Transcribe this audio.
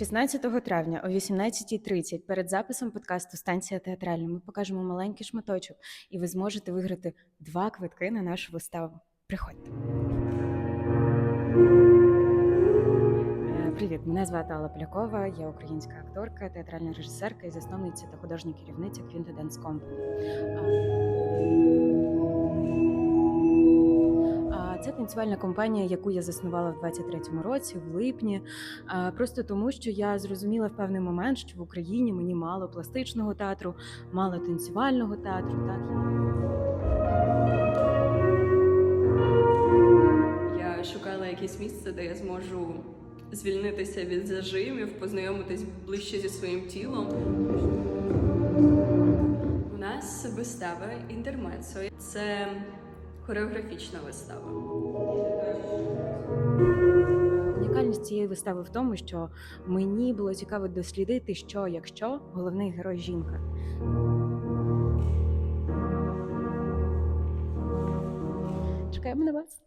16 травня о 18.30 перед записом подкасту Станція театральна ми покажемо маленький шматочок, і ви зможете виграти два квитки на нашу виставу. Приходьте. Е, Привіт, мене звати Алла Полякова, я українська акторка, театральна режисерка і засновниця та художня керівниця Quinta Dance Company. Танцювальна компанія, яку я заснувала в 23-му році, в липні. Просто тому, що я зрозуміла в певний момент, що в Україні мені мало пластичного театру, мало танцювального театру. Так Я шукала якесь місце, де я зможу звільнитися від зажимів, познайомитись ближче зі своїм тілом. У нас вистава інтермецо. Це хореографічна вистава. унікальність цієї вистави в тому, що мені було цікаво дослідити, що якщо головний герой жінка. Чекаємо на вас.